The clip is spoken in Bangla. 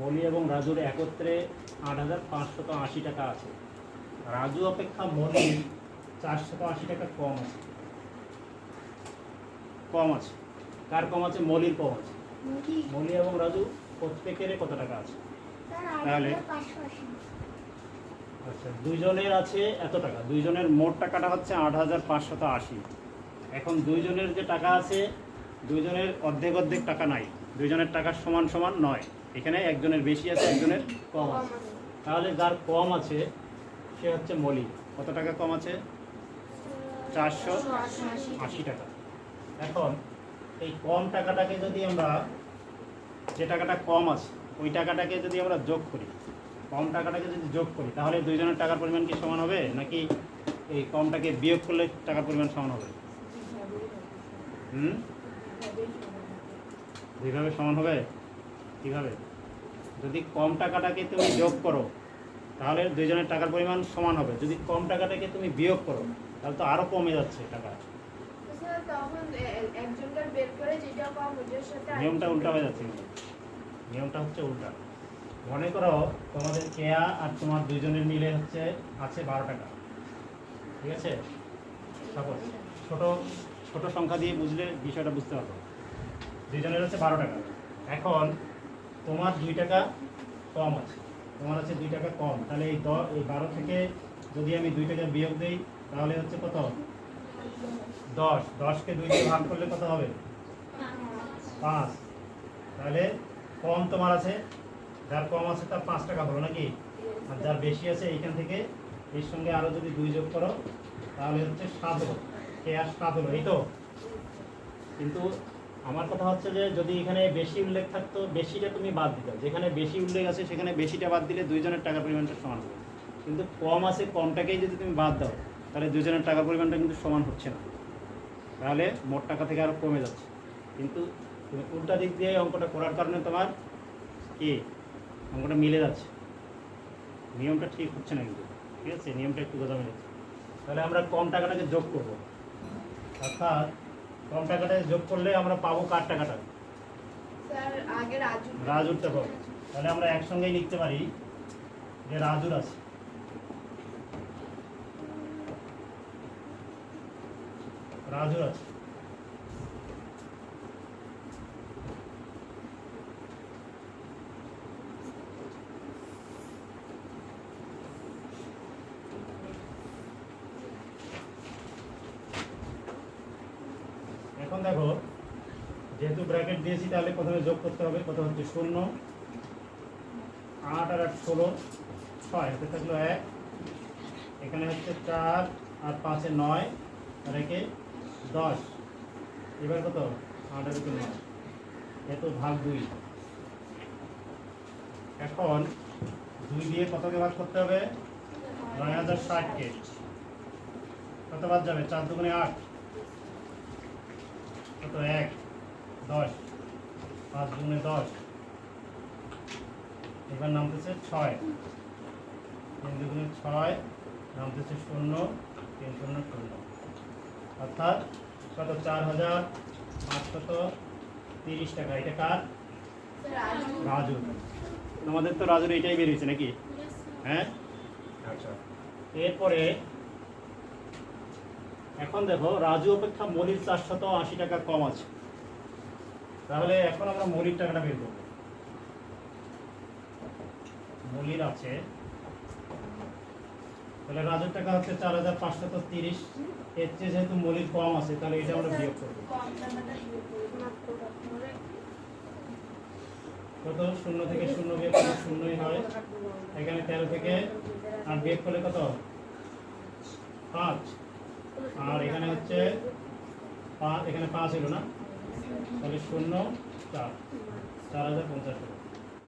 মলি এবং রাজুর একত্রে আট হাজার পাঁচশত আশি টাকা আছে। রাজু অপেক্ষা মলির চারশত আশি টাকা কম আছে। কম আছে? কার কম আছে? মলির কম আছে। মলি। এবং রাজু প্রত্যেকের কত টাকা আছে? তাহলে? আচ্ছা দুইজনের আছে এত টাকা। দুইজনের মোট টাকাটা হচ্ছে আট হাজার পাঁচশত আশি। এখন দুইজনের যে টাকা আছে দুইজনের অর্ধেক অর্ধেক টাকা নাই। দুইজনের টাকা সমান সমান নয়। এখানে একজনের বেশি আছে, একজনের কম আছে। তাহলে যার কম আছে, সে হচ্ছে মলি। কত টাকা কম আছে? চারশো আশি টাকা। এখন এই কম টাকাটাকে যদি আমরা, যে টাকাটা কম আছে, ওই টাকাটাকে যদি আমরা যোগ করি, কম টাকাটাকে যদি যোগ করি, তাহলে দুইজনের টাকার পরিমাণ কি সমান হবে? নাকি এই কমটাকে বিয়োগ করলে টাকার পরিমাণ সমান হবে? হুম? দুইভাবে সমান হবে? কীভাবে? যদি কম টাকাটাকে তুমি যোগ করো তাহলে দুইজনের টাকার পরিমাণ সমান হবে। যদি কম টাকাটাকে তুমি বিয়োগ করো তাহলে তো আরও কমে যাচ্ছে টাকা। নিয়মটা উল্টা হয়ে যাচ্ছে নিয়মটা হচ্ছে উল্টা। মনে করো তোমাদের কেয়া আর তোমার দুইজনের মিলে হচ্ছে আছে বারো টাকা। ঠিক আছে? সাপোজ ছোট ছোট সংখ্যা দিয়ে বুঝলে বিষয়টা বুঝতে পারব। দুইজনের হচ্ছে বারো টাকা। এখন তোমার দুই টাকা কম আছে। তোমার আছে দুই টাকা কম। তাহলে এই দশ, এই বারো থেকে যদি আমি দুই টাকা বিয়োগ দিই, তাহলে হচ্ছে কত? দশ। দশকে দুই দিয়ে ভাগ করলে কত হবে? পাঁচ। তাহলে কম তোমার আছে। যার কম আছে তার পাঁচ টাকা হলো নাকি? আর যার বেশি আছে এইখান থেকে এর সঙ্গে আরও যদি দুই যোগ করো, তাহলে হচ্ছে সাত হলো। কে আর সাত হলো? এই তো? কিন্তু আমার কথা হচ্ছে যে যদি এখানে বেশি উল্লেখ থাকতো, বেশিটা তুমি বাদ দিতে যেখানে বেশি উল্লেখ আছে, সেখানে বেশিটা বাদ দিলে দুইজনের টাকার পরিমাণটা সমান হবে। কিন্তু কম আছে, কমটাকেই যদি তুমি বাদ দাও, তাহলে দুজনের টাকার পরিমাণটা কিন্তু সমান হচ্ছে না। তাহলে মোট টাকা থেকে আরও কমে যাচ্ছে। কিন্তু তুমি উল্টা দিক দিয়ে অঙ্কটা করার কারণে তোমার কি? অঙ্কটা মিলে যাচ্ছে। নিয়মটা ঠিক হচ্ছে না কিন্তু। ঠিক আছে? নিয়মটা একটু গোজা মিলেছে তাহলে আমরা কম টাকাটাকে যোগ করব। অর্থাৎ কম টাকাটা যোগ করলে আমরা পাবো কার টাকাটা? রাজুরটা পাবো। তাহলে আমরা একসঙ্গেই লিখতে পারি যে রাজুর আছে। রাজুর আছে। এখন দেখো, যেহেতু ব্র্যাকেট দিয়েছি, তাহলে প্রথমে যোগ করতে হবে। কত হচ্ছে শূন্য, আট আর আট ষোলো, ছয় হাতে থাকল এক। এখানে হচ্ছে চার আর পাঁচে নয় আর একে দশ। এবার কত? আট আর একে নয়। এত ভাগ দুই। এখন দুই দিয়ে কতকে ভাগ করতে হবে? নয় হাজার ষাটকে। কত বাদ যাবে? চার দুগুণে আট। কত এক দশ পাঁচ দুগুণে দশ। এবার নামতেছে ছয়। তিন দুগুণে ছয় নামতেছে শূন্য তিন শূন্য শূন্য। অর্থাৎ কত? চার হাজার পাঁচশত তিরিশ টাকা। এটা কার? রাজু। রাজু আমাদের তো রাজুর এটাই বেরিয়েছে নাকি? হ্যাঁ? আচ্ছা। এরপরে এখন দেখো, রাজু অপেক্ষা মলির চারশত আশি টাকা কম আছে। তাহলে এখন আমরা মলির টাকাটা বের করব। মলির আছে। তাহলে রাজুর টাকা হচ্ছে চার হাজার পাঁচশত তিরিশ। এর চেয়ে যেহেতু মলির কম আছে, তাহলে এটা আমরা বিয়োগ করব। কত? শূন্য থেকে শূন্য বিয়োগ করলে শূন্যই হয়। এখানে তেরো থেকে আর বিয়োগ করলে কত? পাঁচ। আর এখানে হচ্ছে এখানে পাঁচ ছিল না। তাহলে শূন্য চার। চার হাজার পঞ্চাশ